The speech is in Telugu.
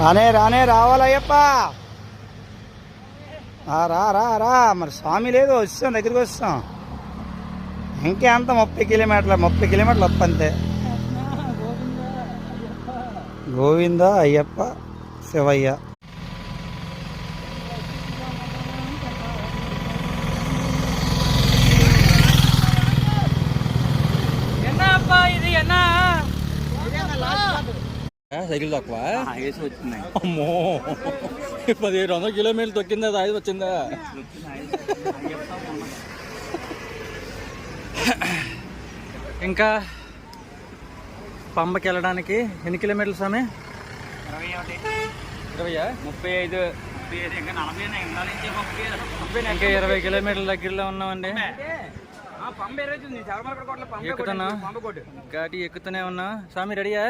రానే రానే రావాలయ్యప్ప. రా రా రా మరి స్వామి లేదు వస్తాం దగ్గరికి వస్తాం. ఇంకెంత ముప్పై కిలోమీటర్లు ముప్పై కిలోమీటర్లు వప్ప అంతే. గోవింద అయ్యప్ప శివయ్య. సైకిల్ తక్కువ? అమ్మో. పదిహేడు వందల కిలోమీటర్లు తొక్కిందా అది వచ్చిందా? ఇంకా పంబకి వెళ్ళడానికి ఎన్ని కిలోమీటర్లు స్వామి? ఇరవయా? ముప్పై ఐదు. ఐదు ఇంకా ఇరవై కిలోమీటర్ల దగ్గరలో ఉన్నామండి. ఎక్కుతున్నా? ఘాటి ఎక్కుతూనే ఉన్నా. స్వామి రెడీయా?